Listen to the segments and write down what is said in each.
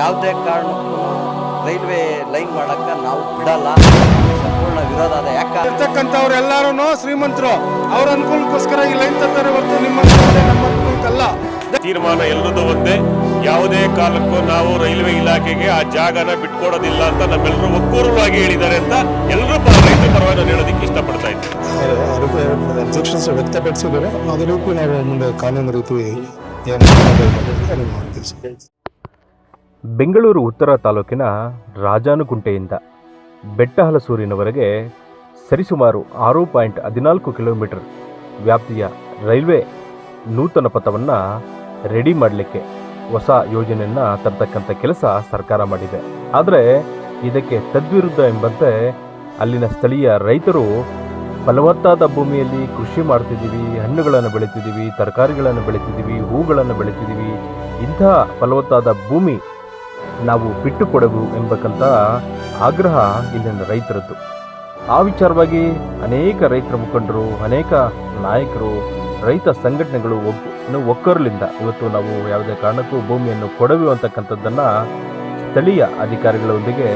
ಯಾವುದೇ ಕಾರಣಕ್ಕೂ railway line ಮಾಡಕ್ಕ ನಾವು ಬಿಡಲ್ಲ. ಸಂಪೂರ್ಣ ವಿರೋಧ ಅದ. ಯಾಕಂತವ್ರು ಎಲ್ಲಾರು ಶ್ರೀಮಂತರು ಅವ್ರ ಅನುಕೂಲಕ್ಕೋಸ್ಕರ ಈ ಲೈನ್ ತರ್ತಾರೆ ಹೊರತು ನಿಮ್ಮ ನಮ್ಮ ಅನುಕೂಲಕ್ಕಲ್ಲ. ತೀರ್ಮಾನ ಎಲ್ಲರದ್ದು ಒಂದೇ. ಯಾವುದೇ ಕಾಲಕ್ಕೂ ನಾವು ರೈಲ್ವೆ ಇಲಾಖೆಗೆ ಆ ಜಾಗನ ಬಿಟ್ಕೊಡೋದಿಲ್ಲ ಅಂತ ನಮ್ಮೆಲ್ಲರೂ ಒಕ್ಕೂರವಾಗಿ ಹೇಳಿದ್ದಾರೆ ಅಂತ ಎಲ್ಲರೂ ರೈತ ರೈತರ ಪರವಾಗಿ ನಾನು ಹೇಳೋದಕ್ಕೆ ಇಷ್ಟಪಡ್ತಾ ಇದ್ದೀನಿ. ಅದಕ್ಕೂ ನಾವು ಮುಂದೆ ಕಾನೂನು ರೀತಿ ಏನು ಮಾಡ್ತೀವಿ ಬೆಂಗಳೂರು ಉತ್ತರ ತಾಲೂಕಿನ ರಾಜಾನುಗುಂಟೆಯಿಂದ ಬೆಟ್ಟಹಲಸೂರಿನವರೆಗೆ ಸರಿಸುಮಾರು ಆರು ಪಾಯಿಂಟ್ ಹದಿನಾಲ್ಕು ಕಿಲೋಮೀಟರ್ ವ್ಯಾಪ್ತಿಯ ರೈಲ್ವೆ ನೂತನ ಪಥವನ್ನು ರೆಡಿ ಮಾಡಲಿಕ್ಕೆ ಹೊಸ ಯೋಜನೆಯನ್ನು ತರತಕ್ಕಂಥ ಕೆಲಸ ಸರ್ಕಾರ ಮಾಡಿದೆ. ಆದರೆ ಇದಕ್ಕೆ ತದ್ವಿರುದ್ಧ ಎಂಬಂತೆ ಅಲ್ಲಿನ ಸ್ಥಳೀಯ ರೈತರು ಫಲವತ್ತಾದ ಭೂಮಿಯಲ್ಲಿ ಕೃಷಿ ಮಾಡ್ತಿದ್ದೀವಿ, ಹಣ್ಣುಗಳನ್ನು ಬೆಳಿತಿದ್ದೀವಿ, ತರಕಾರಿಗಳನ್ನು ಬೆಳಿತಿದ್ದೀವಿ, ಹೂಗಳನ್ನು ಬೆಳಿತಿದ್ದೀವಿ, ಇಂತಹ ಫಲವತ್ತಾದ ಭೂಮಿ ನಾವು ಬಿಟ್ಟು ಕೊಡಗು ಎಂಬಕ್ಕಂಥ ಆಗ್ರಹ ಇಲ್ಲಿನ ರೈತರದ್ದು. ಆ ವಿಚಾರವಾಗಿ ಅನೇಕ ರೈತರ ಮುಖಂಡರು, ಅನೇಕ ನಾಯಕರು, ರೈತ ಸಂಘಟನೆಗಳು ಒಗ್ಗು ಇವತ್ತು ನಾವು ಯಾವುದೇ ಕಾರಣಕ್ಕೂ ಭೂಮಿಯನ್ನು ಕೊಡವು ಅಂತಕ್ಕಂಥದ್ದನ್ನು ಸ್ಥಳೀಯ ಅಧಿಕಾರಿಗಳೊಂದಿಗೆ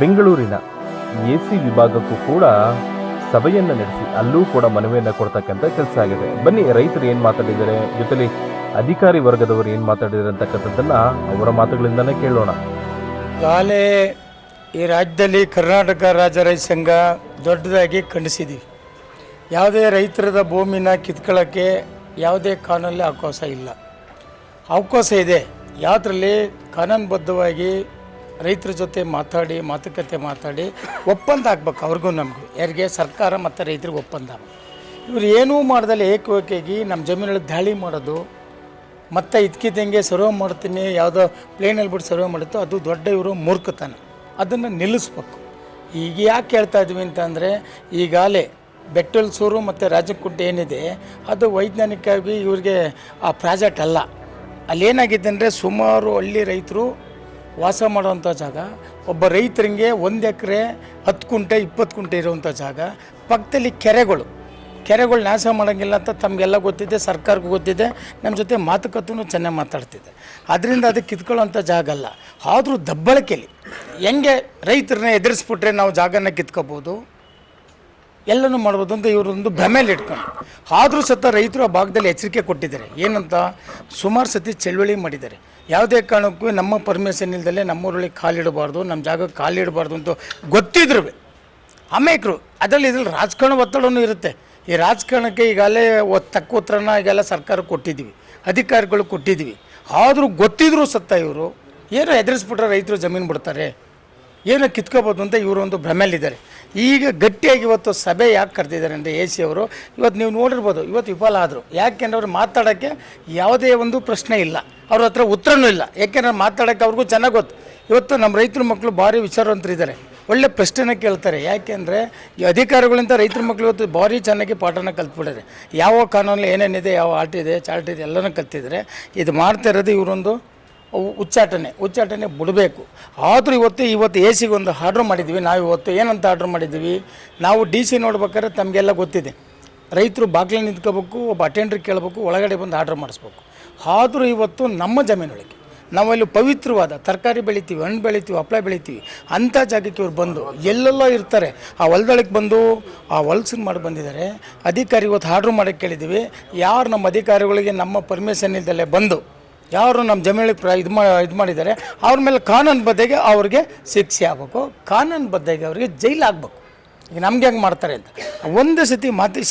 ಬೆಂಗಳೂರಿನ ಎ ಸಿ ವಿಭಾಗಕ್ಕೂ ಕೂಡ ಸಭೆಯನ್ನು ನಡೆಸಿ, ಅಲ್ಲೂ ಕೂಡ ಮನವಿಯನ್ನು ಕೊಡ್ತಕ್ಕಂಥ ಕೆಲಸ ಆಗಿದೆ. ಬನ್ನಿ ರೈತರು ಏನು ಮಾತಾಡಿದ್ದಾರೆ? ಜೊತೆಲಿ ಅಧಿಕಾರಿ ವರ್ಗದವರು ಏನು ಮಾತಾಡಿದ್ದಾರೆ ಅಂತಕ್ಕಂಥದ್ದನ್ನು ಅವರ ಮಾತುಗಳಿಂದನೇ ಕೇಳೋಣ. ಶಾಲೆ ಈ ರಾಜ್ಯದಲ್ಲಿ ಕರ್ನಾಟಕ ರಾಜ ರೈತ ಸಂಘ ದೊಡ್ಡದಾಗಿ ಖಂಡಿಸಿದ್ದೀವಿ ಯಾವುದೇ ರೈತರದ ಭೂಮಿನ ಕಿತ್ಕೊಳ್ಳೋಕ್ಕೆ ಯಾವುದೇ ಕಾನೂನಲ್ಲಿ ಅವಕಾಶ ಇಲ್ಲ. ಅವಕಾಶ ಇದೆ. ಯಾವುದ್ರಲ್ಲಿ ಕಾನೂನುಬದ್ಧವಾಗಿ ರೈತರ ಜೊತೆ ಮಾತಾಡಿ, ಮಾತುಕತೆ ಮಾತಾಡಿ ಒಪ್ಪಂದ ಆಗ್ಬೇಕು ಅವ್ರಿಗೂ ನಮಗೂ. ಯಾರಿಗೆ? ಸರ್ಕಾರ ಮತ್ತು ರೈತರಿಗೆ ಒಪ್ಪಂದ. ಇವ್ರು ಏನೂ ಮಾಡ್ದಲ್ಲಿ ಏಕವಾಗಿ ನಮ್ಮ ಜಮೀನಲ್ಲಿ ದಾಳಿ ಮಾಡೋದು. ಮತ್ತು ಇದ್ಕಿದ್ದಂಗೆ ಸರ್ವ್ ಮಾಡ್ತೀನಿ, ಯಾವುದೋ ಪ್ಲೇನಲ್ಲಿ ಬಿಟ್ಟು ಸರ್ವ್ ಮಾಡುತ್ತೋ ಅದು ದೊಡ್ಡ ಇವರು ಮೂರ್ಖತನ. ಅದನ್ನು ನಿಲ್ಲಿಸ್ಬೇಕು. ಈಗ ಯಾಕೆ ಹೇಳ್ತಾ ಇದ್ವಿ ಅಂತಂದರೆ ಈಗಾಗಲೇ ಬೆಟ್ಟಲ್ಸೂರು ಮತ್ತು ರಾಜಕುಂಟೆ ಏನಿದೆ, ಅದು ವೈಜ್ಞಾನಿಕವಾಗಿ ಇವ್ರಿಗೆ ಆ ಪ್ರಾಜೆಕ್ಟ್ ಅಲ್ಲ. ಅಲ್ಲೇನಾಗಿದೆ ಅಂದರೆ ಸುಮಾರು ಹಳ್ಳಿ ರೈತರು ವಾಸ ಮಾಡುವಂಥ ಜಾಗ, ಒಬ್ಬ ರೈತರಿಗೆ ಒಂದು ಎಕರೆ ಹತ್ತು ಕುಂಟೆ ಇಪ್ಪತ್ತು ಕುಂಟೆ ಇರುವಂಥ ಜಾಗ, ಪಕ್ಕದಲ್ಲಿ ಕೆರೆಗಳು. ಕೆರೆಗಳು ನಾಶ ಮಾಡೋಂಗಿಲ್ಲ ಅಂತ ತಮಗೆಲ್ಲ ಗೊತ್ತಿದೆ, ಸರ್ಕಾರಕ್ಕೂ ಗೊತ್ತಿದೆ ನಮ್ಮ ಜೊತೆ ಮಾತುಕತೆನೂ ಚೆನ್ನಾಗಿ ಮಾತಾಡ್ತಿದೆ. ಅದರಿಂದ ಅದಕ್ಕೆ ಕಿತ್ಕೊಳ್ಳೋಂಥ ಜಾಗ ಅಲ್ಲ. ಆದರೂ ದಬ್ಬಳಕೆಯಲ್ಲಿ ಹೆಂಗೆ ರೈತರನ್ನ ಎದುರಿಸ್ಬಿಟ್ರೆ ನಾವು ಜಾಗನ ಕಿತ್ಕೋಬೋದು? ಎಲ್ಲನೂ ಮಾಡ್ಬೋದು ಅಂತ ಇವರೊಂದು ಭ್ರಮೇಲಿ ಇಟ್ಕೊಂಡು. ಆದರೂ ಸತ ರೈತರು ಆ ಭಾಗದಲ್ಲಿ ಎಚ್ಚರಿಕೆ ಕೊಟ್ಟಿದ್ದಾರೆ. ಏನಂತ? ಸುಮಾರು ಸತಿ ಚಳುವಳಿ ಮಾಡಿದ್ದಾರೆ. ಯಾವುದೇ ಕಾರಣಕ್ಕೂ ನಮ್ಮ ಪರ್ಮಿಷನ್ ಇಲ್ದಲೆ ನಮ್ಮೂರಲ್ಲಿ ಕಾಲಿಡಬಾರ್ದು ನಮ್ಮ ಜಾಗಕ್ಕೆ ಕಾಲಿಡಬಾರ್ದು ಅಂತ ಗೊತ್ತಿದ್ರು ಅಮೇಕರು, ಅದರಲ್ಲಿ ಇದ್ರಲ್ಲಿ ರಾಜಕಾರಣ ಒತ್ತಡವೂ ಇರುತ್ತೆ. ಈ ರಾಜಕಾರಣಕ್ಕೆ ಈಗಾಗಲೇ ಒ- ತಕ್ಕ ಉತ್ತರನ ಈಗೆಲ್ಲ ಸರ್ಕಾರ ಕೊಟ್ಟಿದ್ದೀವಿ, ಅಧಿಕಾರಿಗಳು ಕೊಟ್ಟಿದ್ದೀವಿ. ಆದರೂ ಗೊತ್ತಿದ್ರು ಸತ್ತ ಇವರು, ಏನೋ ಎದುರಿಸ್ಬಿಟ್ರೆ ರೈತರು ಜಮೀನು ಬಿಡ್ತಾರೆ, ಏನೋ ಕಿತ್ಕೋಬೋದು ಅಂತ ಇವರು ಒಂದು ಭ್ರಮೆಯಲ್ಲಿದ್ದಾರೆ. ಈಗ ಗಟ್ಟಿಯಾಗಿ ಇವತ್ತು ಸಭೆ ಯಾಕೆ ಕರೆದಿದ್ದಾರೆ ಅಂದರೆ ಎ ಸಿ ಅವರು, ಇವತ್ತು ನೀವು ನೋಡಿರ್ಬೋದು, ಇವತ್ತು ವಿಫಲ ಆದರು. ಯಾಕೆಂದ್ರೆ ಅವ್ರು ಮಾತಾಡೋಕ್ಕೆ ಯಾವುದೇ ಒಂದು ಪ್ರಶ್ನೆ ಇಲ್ಲ. ಅವ್ರ ಹತ್ರ ಉತ್ತರನೂ ಇಲ್ಲ. ಯಾಕೆಂದ್ರೆ ಮಾತಾಡೋಕ್ಕೆ ಅವ್ರಿಗೂ ಚೆನ್ನಾಗಿ ಗೊತ್ತು. ಇವತ್ತು ನಮ್ಮ ರೈತರ ಮಕ್ಕಳು ಭಾರಿ ವಿಚಾರವಂತರಿದ್ದಾರೆ. ಒಳ್ಳೆ ಪ್ರಶ್ನೆನ ಕೇಳ್ತಾರೆ. ಯಾಕೆಂದರೆ ಈ ಅಧಿಕಾರಿಗಳಿಂದ ರೈತರ ಮಕ್ಕಳು ಇವತ್ತು ಭಾರಿ ಚೆನ್ನಾಗಿ ಪಾಠನ ಕಲ್ತ್ಬಿಟ್ಟಿದ್ದಾರೆ. ಯಾವ ಕಾನೂನಲ್ಲಿ ಏನೇನಿದೆ, ಯಾವ ಆರ್ಟ್ ಇದೆ, ಚಾರ್ಟ್ ಇದೆ, ಎಲ್ಲನೂ ಕಲ್ತಿದ್ದಾರೆ. ಇದು ಮಾಡ್ತಾ ಇರೋದು ಇವರೊಂದು ಉಚ್ಚಾಟನೆ. ಉಚ್ಚಾಟನೆ ಬಿಡಬೇಕು. ಆದರೂ ಇವತ್ತು ಇವತ್ತು ಎ ಸಿಗೆ ಒಂದು ಆರ್ಡ್ರ್ ಮಾಡಿದ್ವಿ. ನಾವು ಇವತ್ತು ಏನಂತ ಆರ್ಡ್ರ್ ಮಾಡಿದ್ವಿ? ನಾವು ಡಿ ಸಿ ನೋಡ್ಬೇಕಾದ್ರೆ ತಮಗೆಲ್ಲ ಗೊತ್ತಿದೆ. ರೈತರು ಬಾಗಿಲು ನಿಂತ್ಕೋಬೇಕು, ಒಬ್ಬ ಅಟೆಂಡ್ರಿಗೆ ಕೇಳಬೇಕು, ಒಳಗಡೆ ಬಂದು ಆರ್ಡ್ರ್ ಮಾಡಿಸ್ಬೇಕು. ಆದರೂ ಇವತ್ತು ನಮ್ಮ ಜಮೀನೊಳಗೆ ನಾವಲ್ಲಿ ಪವಿತ್ರವಾದ, ತರಕಾರಿ ಬೆಳಿತೀವಿ, ಹಣ್ಣು ಬೆಳಿತೀವಿ ಹಪ್ಪಳ ಬೆಳಿತೀವಿ, ಅಂಥ ಜಾಗಕ್ಕೆ ಇವ್ರು ಬಂದು, ಎಲ್ಲೆಲ್ಲೋ ಇರ್ತಾರೆ. ಆ ಹೊಲದೊಳಗೆ ಬಂದು, ಆ ಹೊಲ್ಸನ್ ಮಾಡಿ ಬಂದಿದ್ದಾರೆ. ಅಧಿಕಾರಿ ಇವತ್ತು ಆರ್ಡ್ರ್ ಮಾಡೋಕ್ಕೆ ಕೇಳಿದ್ದೀವಿ. ಯಾರು ನಮ್ಮ ಅಧಿಕಾರಿಗಳಿಗೆ ನಮ್ಮ ಪರ್ಮಿಷನ್ ಇಲ್ದಲ್ಲೇ ಬಂದು, ಯಾರು ನಮ್ಮ ಜಮೀನಿಗೆ ಪ್ರ, ಇದು ಮಾ, ಇದು ಮಾಡಿದ್ದಾರೆ, ಅವ್ರ ಮೇಲೆ ಕಾನೂನು ಬದ್ದೆಗೆ ಅವ್ರಿಗೆ ಶಿಕ್ಷೆ ಆಗಬೇಕು. ಕಾನೂನು ಬದ್ದೆಗೆ ಅವ್ರಿಗೆ ಜೈಲ್ ಆಗಬೇಕು. ಈಗ ನಮ್ಗೆ ಹೆಂಗೆ ಮಾಡ್ತಾರೆ ಅಂತ. ಒಂದು ಸತಿ ಮಾತು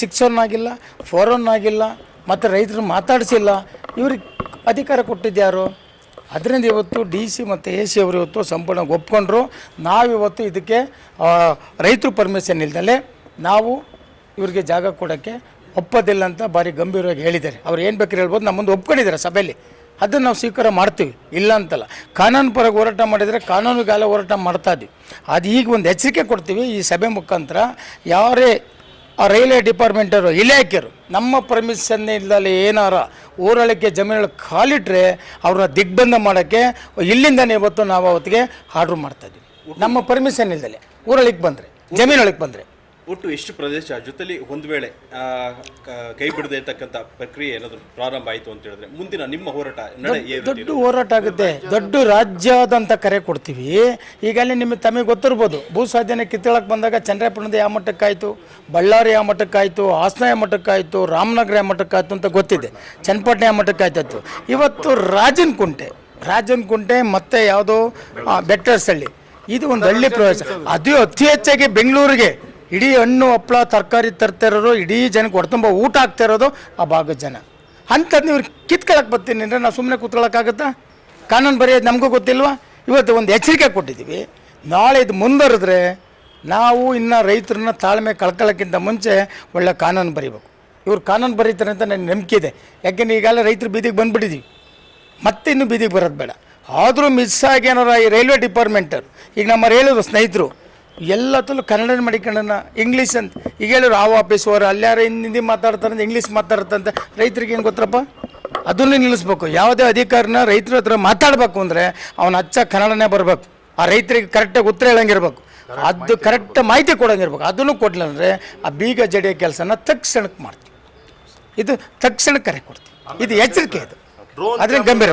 ಫೋರನ್ ಆಗಿಲ್ಲ ಮತ್ತು ರೈತರು ಮಾತಾಡಿಸಿಲ್ಲ. ಇವ್ರಿಗೆ ಅಧಿಕಾರ ಕೊಟ್ಟಿದ್ಯಾರು ಅದರಿಂದ ಇವತ್ತು ಡಿ ಸಿ ಮತ್ತು ಎ ಸಿ ಅವರು ಇವತ್ತು ಸಂಪೂರ್ಣ ಒಪ್ಕೊಂಡ್ರು. ನಾವಿವತ್ತು ಇದಕ್ಕೆ ರೈತರು ಪರ್ಮಿಷನ್ ಇಲ್ದಲೆ ನಾವು ಇವ್ರಿಗೆ ಜಾಗ ಕೊಡೋಕ್ಕೆ ಒಪ್ಪೋದಿಲ್ಲ ಅಂತ ಭಾರಿ ಗಂಭೀರವಾಗಿ ಹೇಳಿದ್ದಾರೆ. ಅವ್ರು ಏನು ಬೇಕಾದ್ರೆ ಹೇಳ್ಬೋದು ನಮ್ಮ ಮುಂದೆ ಒಪ್ಕೊಂಡಿದ್ದಾರೆ ಸಭೆಯಲ್ಲಿ. ಅದನ್ನು ನಾವು ಸ್ವೀಕಾರ ಮಾಡ್ತೀವಿ. ಇಲ್ಲ ಅಂತಲ್ಲ. ಕಾನೂನು ಪರ ಹೋರಾಟ ಮಾಡಿದರೆ ಕಾನೂನುಗಾಲ ಹೋರಾಟ ಮಾಡ್ತಾ ಇದ್ವಿ. ಅದು ಈಗ ಒಂದು ಎಚ್ಚರಿಕೆ ಕೊಡ್ತೀವಿ ಈ ಸಭೆ ಮುಖಾಂತರ. ಯಾರೇ ಆ ರೈಲ್ವೆ ಡಿಪಾರ್ಟ್ಮೆಂಟರು, ಇಲಾಖೆಯರು, ನಮ್ಮ ಪರ್ಮಿಷನ್ ಇಲ್ಲದಲ್ಲಿ ಏನಾರ ಊರಳಿಕೆ ಜಮೀನುಗಳು ಕಾಲಿಟ್ರೆ ಅವ್ರನ್ನ ದಿಗ್ಬಂಧ ಮಾಡೋಕ್ಕೆ ಇಲ್ಲಿಂದನೇ ಇವತ್ತು ನಾವು ಅವತ್ತಿಗೆ ಆರ್ಡ್ರ್ ಮಾಡ್ತಾ ಇದ್ದೀವಿ. ನಮ್ಮ ಪರ್ಮಿಷನ್ ಇಲ್ದಲೆ ಊರಳಿಗೆ ಬಂದರೆ, ಜಮೀನೊಳಗೆ ಬಂದರೆ. ಒಟ್ಟು ಎಷ್ಟು ಪ್ರದೇಶ ಜೊತೆಲಿ ಒಂದು ವೇಳೆ ಕ- ಬಿಡದೆ ಇರ್ತಕ್ಕಂಥ ಪ್ರಕ್ರಿಯೆ ಏನಾದರೂ ಪ್ರಾರಂಭ ಆಯಿತು ಅಂತ ಹೇಳಿದ್ರೆ ಮುಂದಿನ ನಿಮ್ಮ ಹೋರಾಟ ನಡೆ ದೊಡ್ಡ ಹೋರಾಟ ಆಗುತ್ತೆ. ದೊಡ್ಡ ರಾಜ್ಯದಂತ ಕರೆ ಕೊಡ್ತೀವಿ. ಈಗಲೇ ನಿಮಗೆ ತಮಗೆ ಗೊತ್ತಿರ್ಬೋದು ಭೂ ಸ್ವಾಧೀನ ಕಿತ್ತಳಕ್ಕೆ ಬಂದಾಗ ಚಂದ್ರಪಟ್ಟಣದ ಯಾವ ಮಟ್ಟಕ್ಕಾಯಿತು ಬಳ್ಳಾರಿ ಯಾವ ಮಟ್ಟಕ್ಕಾಯಿತು ಹಾಸನ ಯಾವ ಮಟ್ಟಕ್ಕಾಯಿತು ರಾಮನಗರ ಯಾವ ಮಟ್ಟಕ್ಕಾಯ್ತು ಅಂತ ಗೊತ್ತಿದೆ. ಚನ್ನಪಟ್ಟಣ ಯಾವ ಮಟ್ಟಕ್ಕಾಯ್ತು ಇವತ್ತು ರಾಜನ ಕುಂಟೆ ರಾಜನ ಕುಂಟೆ ಮತ್ತೆ ಯಾವುದೋ ಬೆಟ್ಟರ್ಸಳ್ಳಿ ಇದು ಒಂದು ಹಳ್ಳಿ ಪ್ರವೇಶ ಅದು ಅತಿ ಹೆಚ್ಚಾಗಿ ಬೆಂಗಳೂರಿಗೆ. ಇಡೀ ಹಣ್ಣು ಹಪ್ಪಳ ತರಕಾರಿ ತರ್ತಾ ಇರೋರು ಇಡೀ ಜನಕ್ಕೆ ಹೊಡೆತುಂಬ ಊಟ ಆಗ್ತಾ ಇರೋದು ಆ ಭಾಗದ ಜನ ಅಂಥದ್ದು ನೀವು ಕಿತ್ಕೊಳಕ್ಕೆ ಬರ್ತೀನಿ ಅಂದರೆ ನಾವು ಸುಮ್ಮನೆ ಕೂತ್ಕೊಳ್ಳೋಕ್ಕಾಗುತ್ತಾ ಕಾನೂನು ಬರೆಯೋದು ನಮಗೂ ಗೊತ್ತಿಲ್ವಾ? ಇವತ್ತು ಒಂದು ಎಚ್ಚರಿಕೆ ಕೊಟ್ಟಿದ್ದೀವಿ. ನಾಳೆ ಇದು ಮುಂದುವರೆದ್ರೆ ನಾವು ಇನ್ನು ರೈತರನ್ನ ತಾಳ್ಮೆ ಕಳ್ಕೊಳ್ಳೋಕ್ಕಿಂತ ಮುಂಚೆ ಒಳ್ಳೆ ಕಾನೂನು ಬರೀಬೇಕು. ಇವ್ರು ಕಾನೂನು ಬರೀತಾರೆ ಅಂತ ನನಗೆ ನಂಬಿಕೆ ಇದೆ. ಯಾಕೆಂದ್ರೆ ಈಗಾಗಲೇ ರೈತರು ಬೀದಿಗೆ ಬಂದುಬಿಟ್ಟಿದ್ದೀವಿ ಮತ್ತೆ ಇನ್ನೂ ಬೀದಿಗೆ ಬರೋದು ಬೇಡ. ಆದರೂ ಮಿಸ್ ಆಗಿ ಏನಾರ ಈ ರೈಲ್ವೆ ಡಿಪಾರ್ಟ್ಮೆಂಟರು, ಈಗ ನಮ್ಮ ಹೇಳಿದ್ರು ಸ್ನೇಹಿತರು ಎಲ್ಲತ್ತಲ್ಲೂ ಕನ್ನಡ ಮಾಡಿಕೊಂಡನ ಇಂಗ್ಲೀಷ್ ಅಂತ. ಈಗ ಹೇಳಿ ಆ ಆಫೀಸ್ ಹೋರ ಅಲ್ಲಾರ ಹಿಂದಿ ಮಾತಾಡ್ತಾರೆ ಅಂತ ಇಂಗ್ಲೀಷ್ ಮಾತಾಡ್ತಾರಂತೆ ರೈತರಿಗೆ ಏನು ಗೊತ್ತರಪ್ಪ? ಅದನ್ನು ನಿಲ್ಲಿಸ್ಬೇಕು. ಯಾವುದೇ ಅಧಿಕಾರನ ರೈತರ ಹತ್ರ ಮಾತಾಡಬೇಕು ಅಂದರೆ ಅವನ ಅಚ್ಚ ಕನ್ನಡನೇ ಬರಬೇಕು. ಆ ರೈತರಿಗೆ ಕರೆಕ್ಟಾಗಿ ಉತ್ತರ ಹೇಳಂಗಿರ್ಬೇಕು. ಅದು ಕರೆಕ್ಟ್ ಮಾಹಿತಿ ಕೊಡೋಂಗಿರ್ಬೇಕು. ಅದನ್ನು ಕೊಡಲಿಲ್ಲ ಅಂದರೆ ಆ ಬೀಗ ಜಡಿಯೋ ಕೆಲಸನ ತಕ್ಷಣಕ್ಕೆ ಮಾಡ್ತೀವಿ. ಇದು ತಕ್ಷಣ ಕರೆ ಕೊಡ್ತೀವಿ. ಇದು ಎಚ್ಚರಿಕೆ ಇದು. ಅದ್ರಿಂದ ಗಂಭೀರ.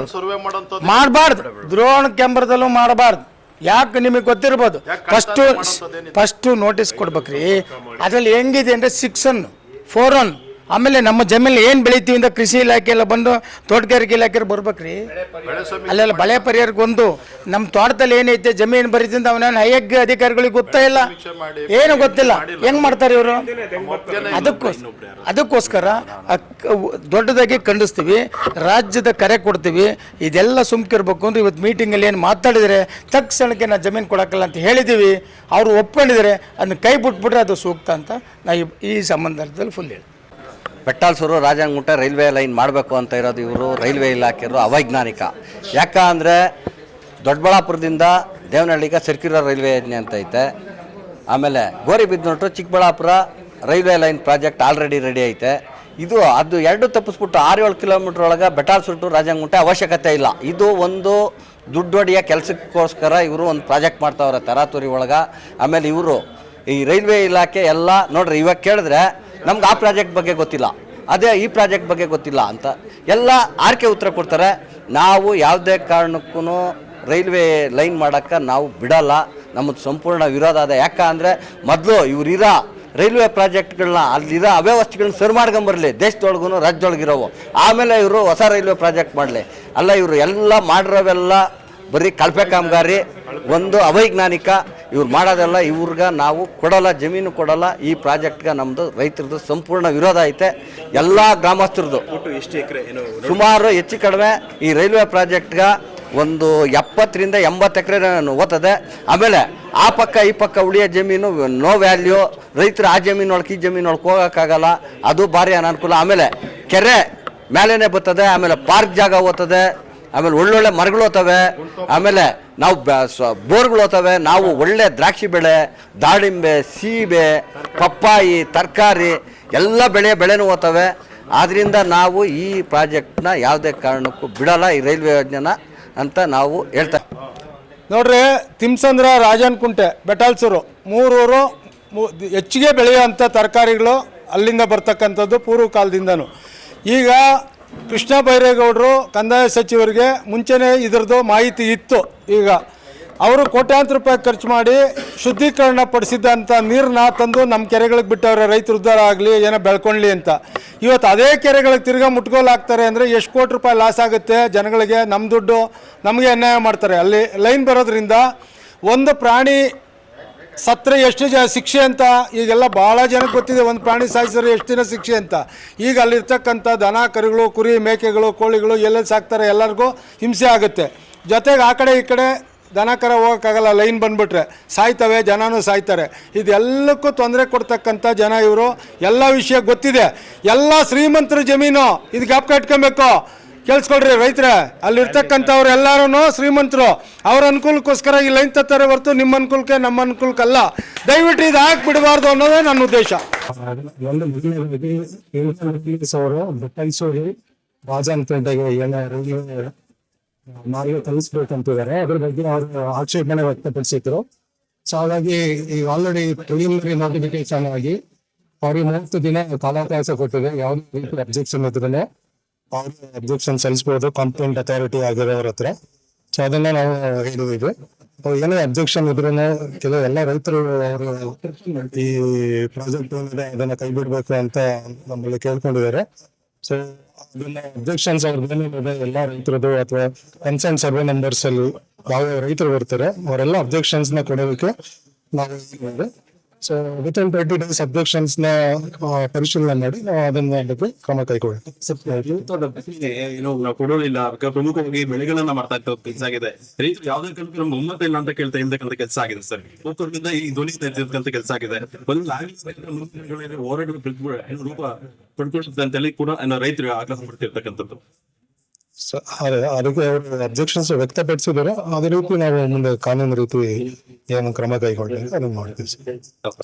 ಮಾಡಬಾರ್ದು. ದ್ರೋಣ ಕ್ಯಾಮ್ರದಲ್ಲೂ ಮಾಡಬಾರ್ದು. ಯಾಕೆ ನಿಮಗೆ ಗೊತ್ತಿರ್ಬೋದು? ಫಸ್ಟು ಫಸ್ಟು ನೋಟಿಸ್ ಕೊಡ್ಬೇಕ್ರಿ. ಅದ್ರಲ್ಲಿ ಹೆಂಗಿದೆ ಅಂದರೆ ಸಿಕ್ಸ್ ಒನ್ ಫೋರ್ ಒನ್ ಆಮೇಲೆ ನಮ್ಮ ಜಮೀನಲ್ಲಿ ಏನು ಬೆಳಿತೀವಿ ಅಂತ ಕೃಷಿ ಇಲಾಖೆ ಎಲ್ಲ ಬಂದು ತೋಟಗಾರಿಕೆ ಇಲಾಖೆ ಬರ್ಬೇಕ್ರಿ. ಅಲ್ಲೆಲ್ಲ ಬಳೆ ಪರಿಹಾರಕ್ಕೆ ಒಂದು ನಮ್ಮ ತೋಟದಲ್ಲಿ ಏನೈತೆ ಜಮೀನು ಬರೀತಿಂದ ಅವನೇನು ಹೈಯಗ್ ಅಧಿಕಾರಿಗಳಿಗೆ ಗೊತ್ತೇ ಇಲ್ಲ. ಏನು ಗೊತ್ತಿಲ್ಲ. ಹೆಂಗ್ ಮಾಡ್ತಾರೆ ಇವರು? ಅದಕ್ಕೋಸ್, ಅದಕ್ಕೋಸ್ಕರ ದೊಡ್ಡದಾಗಿ ಖಂಡಿಸ್ತೀವಿ. ರಾಜ್ಯದ ಕರೆ ಕೊಡ್ತೀವಿ. ಇದೆಲ್ಲ ಸುಮ್ಕಿರ್ಬೇಕು ಅಂದ್ರೆ ಇವತ್ತು ಮೀಟಿಂಗಲ್ಲಿ ಏನು ಮಾತಾಡಿದರೆ ತಕ್ಷಣಕ್ಕೆ ನಾವು ಜಮೀನು ಕೊಡೋಕ್ಕಲ್ಲ ಅಂತ ಹೇಳಿದ್ದೀವಿ. ಅವರು ಒಪ್ಕೊಂಡಿದ್ದಾರೆ. ಅದನ್ನ ಕೈ ಬಿಟ್ಬಿಟ್ರೆ ಅದು ಸೂಕ್ತ ಅಂತ ನಾ ಈ ಸಂಬಂಧದಲ್ಲಿ ಫುಲ್ ಹೇಳಿ ಬೆಟ್ಟಾಲ್ಸೂರು ರಾಜಂಗುಂಟೆ ರೈಲ್ವೆ ಲೈನ್ ಮಾಡಬೇಕು ಅಂತ ಇರೋದು ಇವರು, ರೈಲ್ವೆ ಇಲಾಖೆಯವರು ಅವೈಜ್ಞಾನಿಕ. ಯಾಕಂದರೆ ದೊಡ್ಡಬಳ್ಳಾಪುರದಿಂದ ದೇವನಹಳ್ಳಿಗೆ ಸರ್ಕ್ಯುಲರ್ ರೈಲ್ವೆ ಯೋಜನೆ ಅಂತ ಐತೆ. ಆಮೇಲೆ ಗೋರಿಬಿದ್ನೊಟ್ಟು Chikkaballapur railway line project already ready ಐತೆ. ಇದು ಅದು ಎರಡು ತಪ್ಪಿಸ್ಬಿಟ್ಟು ಆರು ಏಳು ಕಿಲೋಮೀಟ್ರ್ ಒಳಗೆ ಬೆಟಾಲ್ಸೂರು ಟು ರಾಜಂಗುಂಟೆ ಅವಶ್ಯಕತೆ ಇಲ್ಲ. ಇದು ಒಂದು ದುಡ್ಡೊಡೆಯ ಕೆಲಸಕ್ಕೋಸ್ಕರ ಇವರು ಒಂದು ಪ್ರಾಜೆಕ್ಟ್ ಮಾಡ್ತಾವ್ರೆ ತರಾತುರಿ ಒಳಗೆ. ಆಮೇಲೆ ಇವರು ಈ ರೈಲ್ವೆ ಇಲಾಖೆ ಎಲ್ಲ ನೋಡ್ರಿ ಇವಾಗ ಕೇಳಿದ್ರೆ ನಮ್ಗೆ ಆ ಪ್ರಾಜೆಕ್ಟ್ ಬಗ್ಗೆ ಗೊತ್ತಿಲ್ಲ. ಅದೇ ಈ ಪ್ರಾಜೆಕ್ಟ್ ಬಗ್ಗೆ ಗೊತ್ತಿಲ್ಲ ಅಂತ ಎಲ್ಲ ಆರ್ಕೆ ಉತ್ತರ ಕೊಡ್ತಾರೆ. ನಾವು ಯಾವುದೇ ಕಾರಣಕ್ಕೂ ರೈಲ್ವೆ ಲೈನ್ ಮಾಡೋಕ್ಕೆ ನಾವು ಬಿಡಲ್ಲ. ನಮ್ಮದು ಸಂಪೂರ್ಣ ವಿರೋಧ ಅದ. ಯಾಕಂದರೆ ಮೊದಲು ಇವರಿರೋ ರೈಲ್ವೆ ಪ್ರಾಜೆಕ್ಟ್ಗಳನ್ನ ಅಲ್ಲಿರೋ ಅವ್ಯವಸ್ಥೆಗಳನ್ನ ಸರಿ ಮಾಡ್ಕೊಂಬರಲಿ. ದೇಶದೊಳಗೂ ರಾಜ್ಯದೊಳಗಿರೋವು. ಆಮೇಲೆ ಇವರು ಹೊಸ ರೈಲ್ವೆ ಪ್ರಾಜೆಕ್ಟ್ ಮಾಡಲಿ. ಅಲ್ಲ ಇವರು ಎಲ್ಲ ಮಾಡಿರೋವೆಲ್ಲ ಬರೀ ಕಳಪೆ ಕಾಮಗಾರಿ, ಒಂದು ಅವೈಜ್ಞಾನಿಕ ಇವ್ರು ಮಾಡೋದೆಲ್ಲ ಇವ್ರಿಗೆ ನಾವು ಕೊಡಲ್ಲ ಜಮೀನು ಕೊಡಲ್ಲ. ಈ ಪ್ರಾಜೆಕ್ಟ್ಗೆ ನಮ್ಮದು ರೈತರದ್ದು ಸಂಪೂರ್ಣ ವಿರೋಧ ಐತೆ. ಎಲ್ಲ ಗ್ರಾಮಸ್ಥರದ್ದು ಎಷ್ಟು ಎಕರೆ ಸುಮಾರು ಹೆಚ್ಚು ಕಡಿಮೆ ಈ ರೈಲ್ವೆ ಪ್ರಾಜೆಕ್ಟ್ಗೆ ಒಂದು ಎಪ್ಪತ್ತರಿಂದ ಎಂಬತ್ತು ಎಕರೆ ಓದ್ತದೆ. ಆಮೇಲೆ ಆ ಪಕ್ಕ ಈ ಪಕ್ಕ ಉಳಿಯೋ ಜಮೀನು ನೋ ವ್ಯಾಲ್ಯೂ ರೈತರು ಆ ಜಮೀನೊಳಗೆ ಈ ಜಮೀನೊಳಗೆ ಹೋಗೋಕ್ಕಾಗಲ್ಲ. ಅದು ಭಾರಿ ಅನಾನುಕೂಲ. ಆಮೇಲೆ ಕೆರೆ ಮೇಲೇನೆ ಬರ್ತದೆ. ಆಮೇಲೆ ಪಾರ್ಕ್ ಜಾಗ ಓದ್ತದೆ. ಆಮೇಲೆ ಒಳ್ಳೊಳ್ಳೆ ಮರಗಳು ಹೋಗ್ತವೆ. ಆಮೇಲೆ ನಾವು ಬೋರ್ಗಳು ಹೋಗ್ತವೆ. ನಾವು ಒಳ್ಳೆ ದ್ರಾಕ್ಷಿ ಬೆಳೆ, ದಾಳಿಂಬೆ, ಸೀಬೆ, ಪಪ್ಪಾಯಿ, ತರಕಾರಿ ಎಲ್ಲ ಬೆಳೆ ಬೆಳೆನೂ ಹೋಗ್ತವೆ. ಆದ್ದರಿಂದ ನಾವು ಈ ಪ್ರಾಜೆಕ್ಟ್ನ ಯಾವುದೇ ಕಾರಣಕ್ಕೂ ಬಿಡಲ್ಲ, ಈ ರೈಲ್ವೆ ಯೋಜನೆನ ಅಂತ ನಾವು ಹೇಳ್ತಾ ನೋಡ್ರಿ, ತಿಮ್ಸಂದ್ರ ರಾಜನ್ ಕುಂಟೆ ಬೆಟಾಲ್ಸೂರು ಮೂರೂರು ಹೆಚ್ಚಿಗೆ ಬೆಳೆಯುವಂಥ ತರಕಾರಿಗಳು ಅಲ್ಲಿಂದ ಬರ್ತಕ್ಕಂಥದ್ದು ಪೂರ್ವ ಕಾಲದಿಂದನೂ ಈಗ ಕೃಷ್ಣ ಬೈರೇಗೌಡರು ಕಂದಾಯ ಸಚಿವರಿಗೆ ಮುಂಚೆನೇ ಇದರದ್ದು ಮಾಹಿತಿ ಇತ್ತು. ಈಗ ಅವರು ಕೋಟ್ಯಾಂತರ ರೂಪಾಯಿ ಖರ್ಚು ಮಾಡಿ ಶುದ್ಧೀಕರಣ ಪಡಿಸಿದಂಥ ನೀರನ್ನ ತಂದು ನಮ್ಮ ಕೆರೆಗಳಿಗೆ ಬಿಟ್ಟವ್ರೆ ರೈತರು ಉದ್ಧಾರ ಆಗಲಿ, ಏನೋ ಬೆಳ್ಕೊಳ್ಳಿ ಅಂತ. ಇವತ್ತು ಅದೇ ಕೆರೆಗಳಿಗೆ ತಿರ್ಗಾ ಮುಟ್ಗೋಲಾಗ್ತಾರೆ ಅಂದರೆ ಎಷ್ಟು ಕೋಟಿ ರೂಪಾಯಿ ಲಾಸ್ ಆಗುತ್ತೆ, ಜನಗಳಿಗೆ ನಮ್ಮ ದುಡ್ಡು ನಮಗೆ ಅನ್ಯಾಯ ಮಾಡ್ತಾರೆ. ಅಲ್ಲಿ ಲೈನ್ ಬರೋದ್ರಿಂದ ಒಂದು ಪ್ರಾಣಿ ಸತ್ರೆ ಎಷ್ಟು ಜ ಶಿಕ್ಷೆ ಅಂತ, ಈಗೆಲ್ಲ ಭಾಳ ಜನಕ್ಕೆ ಗೊತ್ತಿದೆ, ಒಂದು ಪ್ರಾಣಿ ಸಾಯಿಸಿದ್ರೆ ಎಷ್ಟು ದಿನ ಶಿಕ್ಷೆ ಅಂತ. ಈಗ ಅಲ್ಲಿರ್ತಕ್ಕಂಥ ದನ, ಕರುಗಳು, ಕುರಿ, ಮೇಕೆಗಳು, ಕೋಳಿಗಳು ಎಲ್ಲೆಲ್ಲಿ ಸಾಕ್ತಾರೆ ಎಲ್ಲರಿಗೂ ಹಿಂಸೆ ಆಗುತ್ತೆ. ಜೊತೆಗೆ ಆ ಕಡೆ ಈ ಕಡೆ ದನ, ಕರ ಹೋಗೋಕ್ಕಾಗಲ್ಲ, ಲೈನ್ ಬಂದುಬಿಟ್ರೆ. ಸಾಯ್ತವೆ, ಜನನೂ ಸಾಯ್ತಾರೆ. ಇದೆಲ್ಲಕ್ಕೂ ತೊಂದರೆ ಕೊಡ್ತಕ್ಕಂಥ ಜನ ಇವರು. ಎಲ್ಲ ವಿಷಯ ಗೊತ್ತಿದೆ. ಎಲ್ಲ ಶ್ರೀಮಂತರ ಜಮೀನು, ಇದು ಅಪ್ಕ ಇಟ್ಕೊಬೇಕು. ಕೇಳಿಸ್ಕೊಡ್ರಿ ರೈತರ, ಅಲ್ಲಿರ್ತಕ್ಕಂಥವ್ರು ಎಲ್ಲರೂ ಶ್ರೀಮಂತರು. ಅವ್ರ ಅನುಕೂಲಕ್ಕೋಸ್ಕರ ಈ ಲೈನ್ ತತ್ತಾರೆ ಹೊರತು ನಿಮ್ಮ ಅನುಕೂಲಕ್ಕೆ ನಮ್ಮ ಅನುಕೂಲಕ್ಕಲ್ಲ. ದಯವಿಟ್ಟು ಇದು ಹಾಕಿ ಬಿಡಬಾರ್ದು ಅನ್ನೋದೇ ನನ್ನ ಉದ್ದೇಶ. ಅವರು ಮಾರ್ಗ ಅದ್ರ ಬಗ್ಗೆ ಅವರು ಆಕ್ಷೇಪಣೆ ವ್ಯಕ್ತಪಡಿಸಿದ್ರು. ಸೊ ಹಾಗಾಗಿ ಈಗ ಆಲ್ರೆಡಿ ಪ್ರಿಲಿಮಿನರಿ ನೋಟಿಫಿಕೇಶನ್ ಆಗಿ ಅವ್ರಿಗೆ ಮೂವತ್ತು ದಿನ ಕಾಲಾವಕಾಶ ಕೊಟ್ಟಿದೆ. ಯಾವುದೇ ರೀತಿ ಅಬ್ಜೆಕ್ಷನ್ ಇದ್ರೆ ಅವ್ರಿಗೆ ಅಬ್ಜೆಕ್ಷನ್ ಸಲ್ಲಿಸ್ಬೋದು ಕಂಪ್ಲೇಂಟ್ ಅಥಾರಿಟಿ ಆಗಿರೋರ ಹತ್ರ. ಸೊ ಅದನ್ನ ನಾವು ಹೇಳಿದ್ವಿ ಏನೇ ಅಬ್ಜೆಕ್ಷನ್ ಇದ್ರೂ ಕೆಲವು ಎಲ್ಲ ರೈತರು ಅವರು ಈ ಪ್ರಾಜೆಕ್ಟ್ ಏನಿದೆ ಅದನ್ನ ಕೈ ಬಿಡ್ಬೇಕು ಅಂತ ನಮ್ಮಲ್ಲಿ ಕೇಳ್ಕೊಂಡಿದ್ದಾರೆ. ಸೊ ಅದನ್ನ ಅಬ್ಜೆಕ್ಷನ್ಸ್ ಅವ್ರದ್ದು ಏನಿದೆ ಎಲ್ಲ ರೈತರದು ಅಥವಾ ಕನ್ಸರ್ನ್ ಸರ್ವೆ ನಂಬರ್ಸ್ ಅಲ್ಲಿ ಯಾವ ರೈತರು ಬರ್ತಾರೆ, ಅವರೆಲ್ಲ ಅಬ್ಜೆಕ್ಷನ್ಸ್ನ ಕೊಡೋದಕ್ಕೆ ನಾವು so within twenty days ಅಬ್ಜೆಕ್ಷನ್ಸ್ನ ಪರಿಶೀಲನೆ ಮಾಡಿ ನಾವು ಅದನ್ನ ಬಗ್ಗೆ ಕ್ರಮ ಕೈಗೊಳ್ಳುತ್ತೆ ಏನು ನಾವು ಕೊಡೋದಿಲ್ಲ ಪ್ರಮುಖವಾಗಿ ಬೆಳೆಗಳನ್ನ ಮಾಡ್ತಾ ಇತ್ತು, ಕೆಲಸ ಆಗಿದೆ. ರೈತರು ಯಾವುದೇ ಕಾರಣಕ್ಕೂ ನಮ್ಗೆ ಒಮ್ಮತ ಇಲ್ಲ ಅಂತ ಕೇಳ್ತಾ ಇರ್ತಕ್ಕಂಥ ಕೆಲಸ ಆಗಿದೆ ಸರ್. ಒಬ್ಬರಿಂದ ಈ ಧ್ವನಿ ತೆಗೆದಿರ್ತಕ್ಕಂಥ ಕೆಲಸ ಆಗಿದೆ. ಒಂದು ಏನು ರೂಪ ಪಡ್ಕೊಳ್ಳುತ್ತೆ ಅಂತೇಳಿ ಕೂಡ ರೈತರು ಆಗ್ರಹ ಪಡ್ತಿರ್ತಕ್ಕಂಥದ್ದು. ಅದಕ್ಕೆ ಅವರು ಅಬ್ಜೆಕ್ಷನ್ಸ್ ವ್ಯಕ್ತಪಡಿಸಿದರೆ ಅದೇ ರೀತಿ ನಾವು ಮುಂದೆ ಕಾನೂನು ರೀತಿ ಏನು ಕ್ರಮ ಕೈಗೊಳ್ಳಿ ಅದನ್ನು ಮಾಡ್ತೀವಿ ಸರ್